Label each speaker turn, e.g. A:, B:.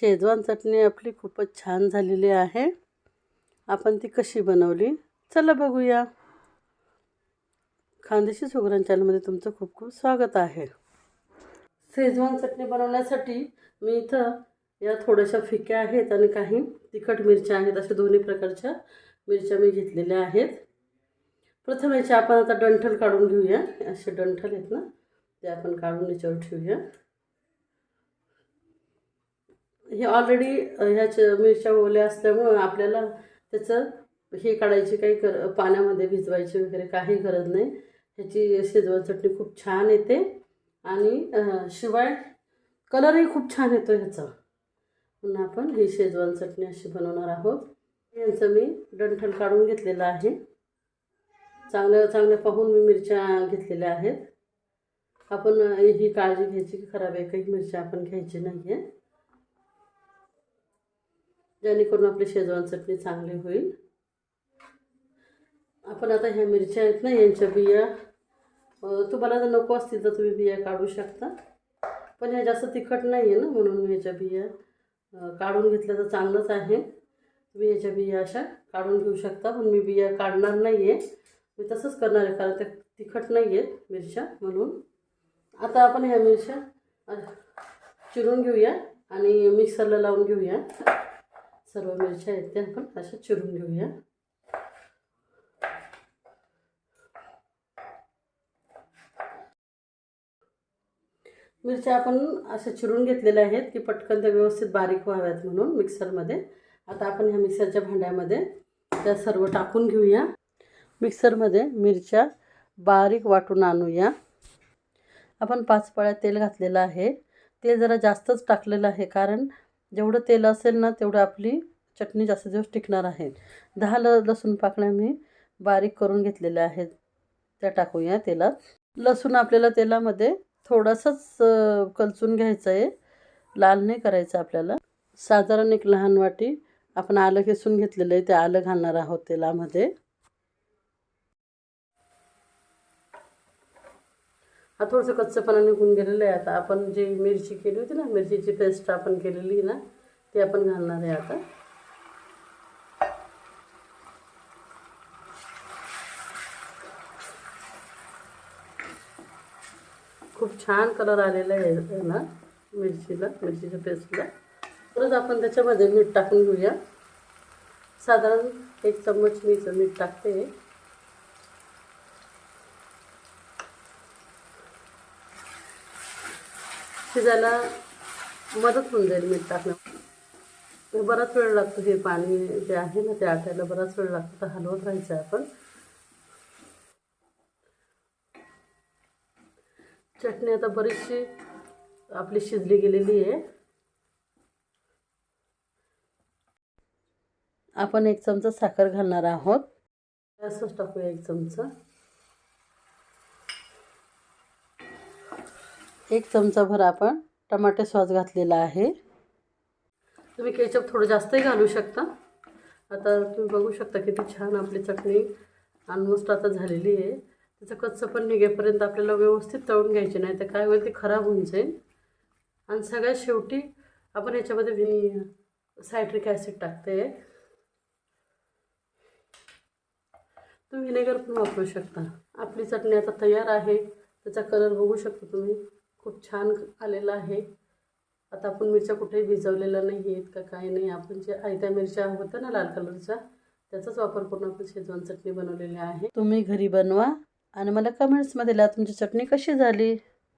A: Schezwan चटणी आपली खूपच छान झालेली आहे. आपण ती कशी बनवली? चला बघूया. खानदेशी सुगरण चॅनलमध्ये तुमचं खूप खूप स्वागत आहे. शेजवान चटणी बनवण्यासाठी मी इथं या थोड्याशा फिक्या आहेत आणि काही तिखट मिरच्या आहेत. अशा दोन्ही प्रकारच्या मिरच्या मी घेतलेल्या आहेत. प्रथम याचे आपण आता डंठल काढून घेऊया. असे डंठल आहेत ना ते आपण काढून याच्यावर ठेवूया. हे ऑलरेडी ह्याच्या मिरच्या ओल्या असल्यामुळं आपल्याला त्याचं हे काढायची काही कर पाण्यामध्ये भिजवायची वगैरे काही गरज नाही. ह्याची शेजवान चटणी खूप छान येते. आणि शिवाय कलरही खूप छान येतो ह्याचा. म्हणून आपण ही शेजवान चटणी अशी बनवणार आहोत. यांचं मी डंठल काढून घेतलेलं आहे. चांगलं चांगलं पाहून मी मिरच्या घेतलेल्या आहेत. आपण ही काळजी घ्यायची की खराब काही मिरच्या आपण घ्यायची नाही आहे जेणेकरून आपली शेजवान चटणी चांगली होईल. आपण आता ह्या मिरच्या आहेत ना यांच्या बिया. तुम्हाला जर नको असतील तर तुम्ही बिया काढू शकता. पण ह्या जास्त तिखट नाही आहे ना म्हणून मी ह्याच्या बिया काढून घेतल्या तर चांगलंच आहे. तुम्ही ह्याच्या बिया अशा काढून घेऊ शकता पण मी बिया काढणार नाही आहे मी तसंच करणार आहे कारण त्या तिखट नाही आहेत मिरच्या म्हणून. आता आपण ह्या मिरच्या चिरून घेऊया आणि मिक्सरला लावून घेऊया. सर्व मिरच्या आहेत त्या आपण अशा चिरून घेऊया. मिरच्या आपण अशा चिरून घेतलेल्या आहेत की पटकन त्या व्यवस्थित बारीक व्हाव्यात म्हणून मिक्सरमध्ये. आता आपण ह्या मिक्सरच्या भांड्यामध्ये त्या सर्व टाकून घेऊया. मिक्सरमध्ये मिरच्या बारीक वाटून आणूया. आपण पाच पाळ्या तेल घातलेलं आहे. तेल जरा जास्तच टाकलेलं आहे कारण जेवढं तेल असेल ना तेवढं आपली चटणी जास्त दिवस टिकणार आहे. दहा ल लसूण पाकळ्या मी बारीक करून घेतलेल्या आहेत. त्या टाकूया तेलात. लसूण आपल्याला तेलामध्ये थोडासाच कलचून घ्यायचं आहे लाल नाही करायचं आपल्याला. साधारण एक लहान वाटी आपण आलं किसून घेतलेलं आहे ते आलं घालणार आहोत तेलामध्ये. हा थोडंसं कच्चंपणा निघून गेलेलं आहे आता. आपण जी मिरची केली होती ना मिरचीची पेस्ट आपण केलेली ना ती आपण घालणार आहे आता. खूप छान कलर आलेला आहे ना मिरचीला मिरचीच्या पेस्टला परत आपण त्याच्यामध्ये मीठ टाकून घेऊया. साधारण एक चम्मच मीचं मीठ टाकते. शिजायला मदत होऊन जाईल मीठ टाकणं बराच वेळ लागतो हे पाणी जे आहे ना ते आटायला बराच वेळ लागतो तर हलवत राहायचं आहे आपण. चटणी आता बरीचशी आपली शिजली गेलेली आहे. आपण एक चमचा साखर घालणार आहोत. असंच टाकूया एक चमचा. एक चमचाभर आपण टमाटे सॉस घातलेला आहे. तुम्ही केचप थोडं जास्तही घालू शकता. आता तुम्ही बघू शकता किती छान आपली चटणी ऑलमोस्ट आता झालेली आहे. त्याचं कच्चं पण निघेपर्यंत आपल्याला व्यवस्थित तळून घ्यायची नाही तर काय होईल ते खराब होऊन जाईल. आणि सगळ्यात शेवटी आपण याच्यामध्ये व्हि सायट्रिक ॲसिड टाकते. तुम्ही व्हिनेगर पण वापरू शकता. आपली चटणी आता तयार आहे. त्याचा कलर बघू शकता तुम्ही. खूप छान आलेला आहे. आता आपण मिरच्या कुठेही भिजवलेल्या नाही आहेत का काही नाही. आपण जे आयत्या मिरच्या होत्या ना लाल कलरच्या त्याचाच वापर करून आपण शेजवान चटणी बनवलेली आहे. तुम्ही घरी बनवा आणि मला कमेंट्समध्ये लिहा तुमची चटणी कशी झाली.